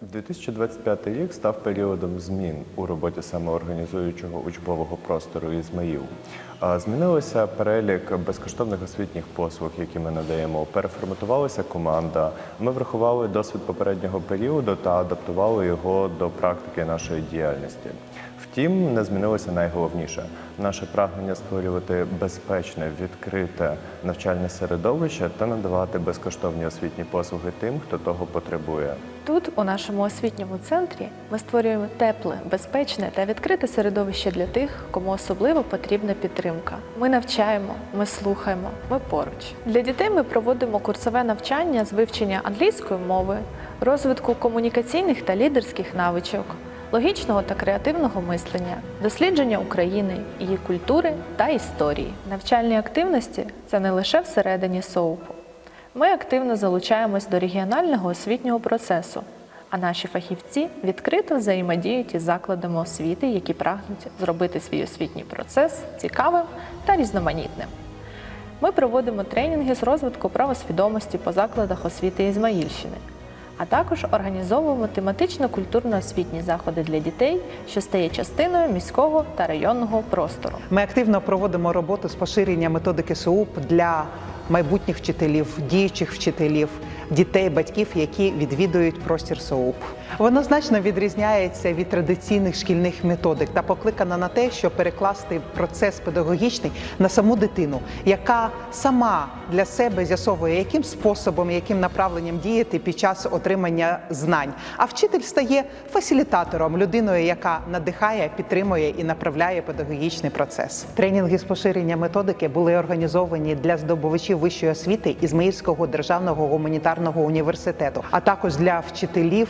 2025 рік став періодом змін у роботі самоорганізуючого учбового простору Ізмаїл. А, Змінилося перелік безкоштовних освітніх послуг, які ми надаємо. Переформатувалася команда. Ми врахували досвід попереднього періоду та адаптували його до практики нашої діяльності. Втім, не змінилося найголовніше наше прагнення створювати безпечне, відкрите навчальне середовище та надавати безкоштовні освітні послуги тим, хто того потребує. Тут, у нашому освітньому центрі, ми створюємо тепле, безпечне та відкрите середовище для тих, кому особливо потрібна підтримка. Ми навчаємо, ми слухаємо, ми поруч. Для дітей ми проводимо курсове навчання з вивчення англійської мови, розвитку комунікаційних та лідерських навичок, логічного та креативного мислення, дослідження України, її культури та історії. Навчальні активності це не лише всередині СОУПу. Ми активно залучаємось до регіонального освітнього процесу, а наші фахівці відкрито взаємодіють із закладами освіти, які прагнуть зробити свій освітній процес цікавим та різноманітним. Ми проводимо тренінги з розвитку правосвідомості по закладах освіти Ізмаїльщини, а також організовуємо тематично-культурно-освітні заходи для дітей, що стає частиною міського та районного простору. Ми активно проводимо роботу з поширення методики СУП для майбутніх вчителів, діючих вчителів, дітей, батьків, які відвідують простір СОУП. Воно значно відрізняється від традиційних шкільних методик та покликана на те, щоб перекласти процес педагогічний на саму дитину, яка сама для себе з'ясовує, яким способом, яким направленням діяти під час отримання знань. А вчитель стає фасилітатором, людиною, яка надихає, підтримує і направляє педагогічний процес. Тренінги з поширення методики були організовані для здобувачів вищої освіти Ізмаїльського державного гуманітарного університету, а також для вчителів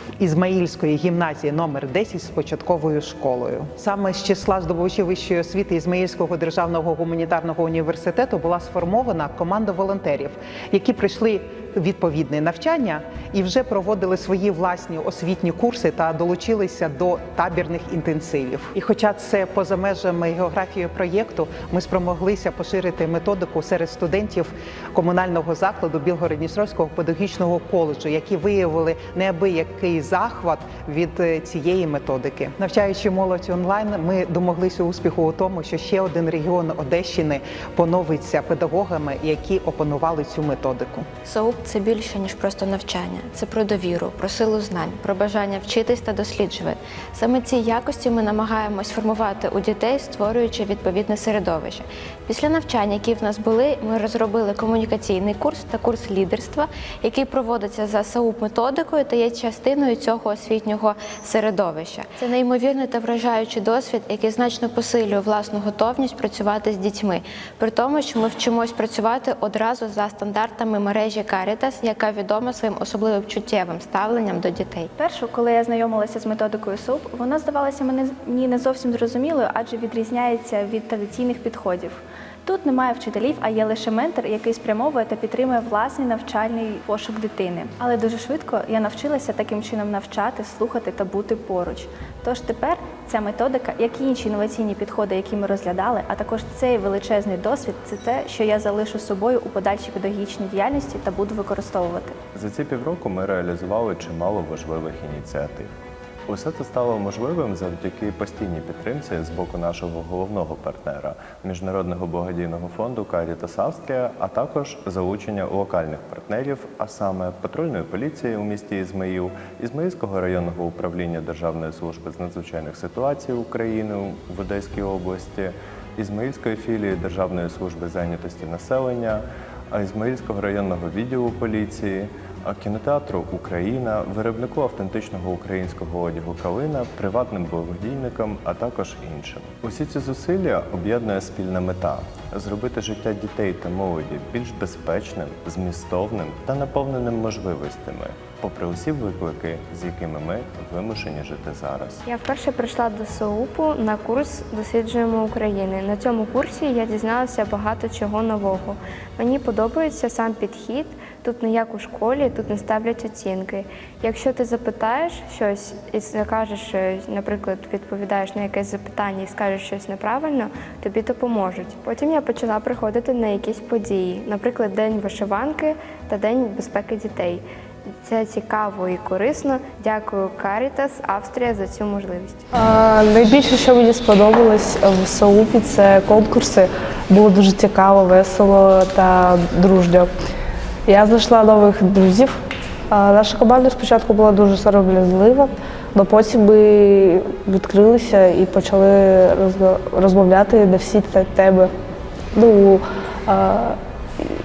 Ізмаїльської гімназії номер 10 з початковою школою. Саме з числа здобувачів вищої освіти Ізмаїльського державного гуманітарного університету була сформована команда волонтерів, які прийшли відповідне навчання і вже проводили свої власні освітні курси та долучилися до табірних інтенсивів. І хоча це поза межами географії проєкту, ми спромоглися поширити методику серед студентів комунального закладу Білгород-Дністровського педагогічного коледжу, які виявили неабиякий захват від е, цієї методики. Навчаючи молодь онлайн, ми домоглися успіху у тому, що ще один регіон Одещини поновиться педагогами, які опанували цю методику. СОУП це більше ніж просто навчання. Це про довіру, про силу знань, про бажання вчитись та досліджувати. Саме ці якості ми намагаємось формувати у дітей, створюючи відповідне середовище. Після навчання, які в нас були, ми розробили комунікаційний курс та курс лідерства, який проводиться за САУП методикою та є частиною цього освітнього середовища. Це неймовірний та вражаючий досвід, який значно посилює власну готовність працювати з дітьми, при тому, що ми вчимось працювати одразу за стандартами мережі Caritas, яка відома своїм особливим чуттєвим ставленням до дітей. Першу, коли я знайомилася з методикою СУП, вона здавалася мені не зовсім зрозумілою, адже відрізняється від традиційних підходів. Тут немає вчителів, а є лише ментор, який спрямовує та підтримує власний навчальний пошук дитини. Але дуже швидко я навчилася таким чином навчати, слухати та бути поруч. Тож тепер ця методика, як і інші інноваційні підходи, які ми розглядали, а також цей величезний досвід, це те, що я залишу собою у подальшій педагогічній діяльності та буду використовувати. За ці півроку ми реалізували чимало важливих ініціатив. Усе це стало можливим завдяки постійній підтримці з боку нашого головного партнера міжнародного благодійного фонду Caritas Австрія, а також залучення локальних партнерів, а саме патрульної поліції у місті Ізмаїл, Ізмаїльського районного управління Державної служби з надзвичайних ситуацій України в Одеській області, Ізмаїльської філії Державної служби зайнятості населення, Ізмаїльського районного відділу поліції кінотеатру Україна, виробнику автентичного українського одягу Калина, приватним благодійникам, а також іншим. Усі ці зусилля об'єднує спільна мета зробити життя дітей та молоді більш безпечним, змістовним та наповненим можливостями, попри усі виклики, з якими ми вимушені жити зараз. Я вперше прийшла до СОУПу на курс Досліджуємо України. На цьому курсі я дізналася багато чого нового. Мені подобається сам підхід. Тут не як у школі, тут не ставлять оцінки. Якщо ти запитаєш щось і скажеш, що, наприклад, відповідаєш на якесь запитання і скажеш щось неправильно, тобі допоможуть. Потім я почала приходити на якісь події, наприклад, День вишиванки та День безпеки дітей. Це цікаво і корисно. Дякую Caritas Австрія за цю можливість. А, найбільше, що мені сподобалось в Саупі, це конкурси. Було дуже цікаво, весело та дружньо. Я знайшла нових друзів. А, наша команда спочатку була дуже сором'язлива, але потім ми відкрилися і почали розмовляти на всі те- теми. Ну,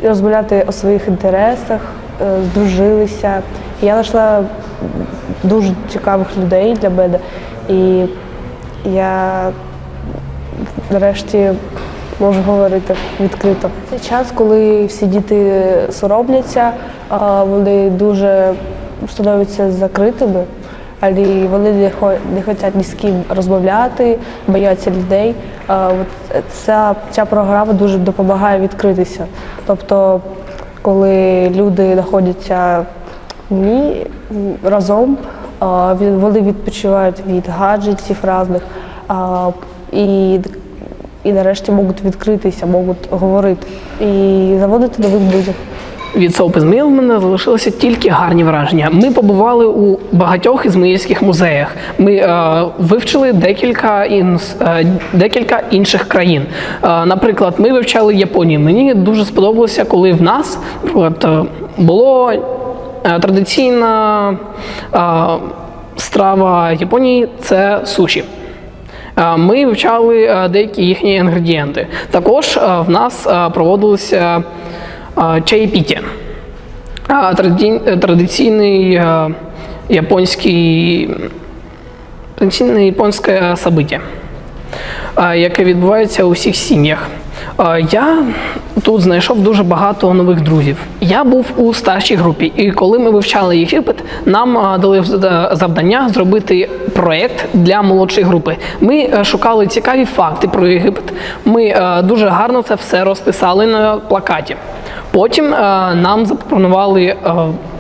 розмовляти у своїх інтересах, здружилися. Я знайшла дуже цікавих людей для мене. І я нарешті можу говорити відкрито. Це час, коли всі діти соромляться, вони дуже становляться закритими, але вони не хочуть ні з ким розмовляти, бояться людей. Ця, ця програма дуже допомагає відкритися. Тобто, коли люди знаходяться ні, разом, вони відпочивають від гаджетів різних і, і нарешті можуть відкритися, можуть говорити і заводити нових друзів. Від Соупи Зміїв в мене залишилися тільки гарні враження. Ми побували у багатьох ізмаїльських музеях. Ми е, вивчили декілька інс, е, декілька інших країн. Е, наприклад, ми вивчали Японію. Мені дуже сподобалося, коли в нас наприклад, е, було е, традиційна е, страва Японії це суші. Е, Ми вивчали деякі їхні інгредієнти. Також в нас проводилися е. Е, е, Традиційний е, японський традиційне японське собиття, е, яке відбувається у всіх сім'ях. Е, Я тут знайшов дуже багато нових друзів. Я був у старшій групі, і коли ми вивчали Єгипет, нам е, дали завдання зробити проєкт для молодшої групи. Ми е, шукали цікаві факти про Єгипет. Ми е, дуже гарно це все розписали на плакаті. Потім е, нам запропонували е,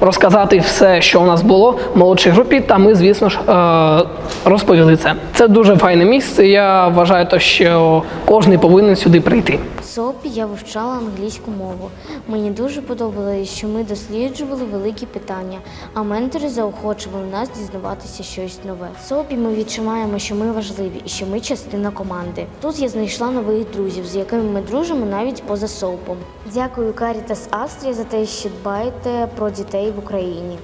розказати все, що у нас було в молодшій групі, та ми, звісно ж, е, розповіли це. Це дуже файне місце. Я вважаю, що кожен повинен сюди прийти. СОПі я вивчала англійську мову. Мені дуже подобалося, що ми досліджували великі питання, а ментори заохочували нас дізнаватися щось нове. В СОПі ми відчуваємо, що ми важливі і що ми частина команди. Тут я знайшла нових друзів, з якими ми дружимо навіть поза СОПом. Дякую Caritas Австрія за те, що дбаєте про дітей в Україні.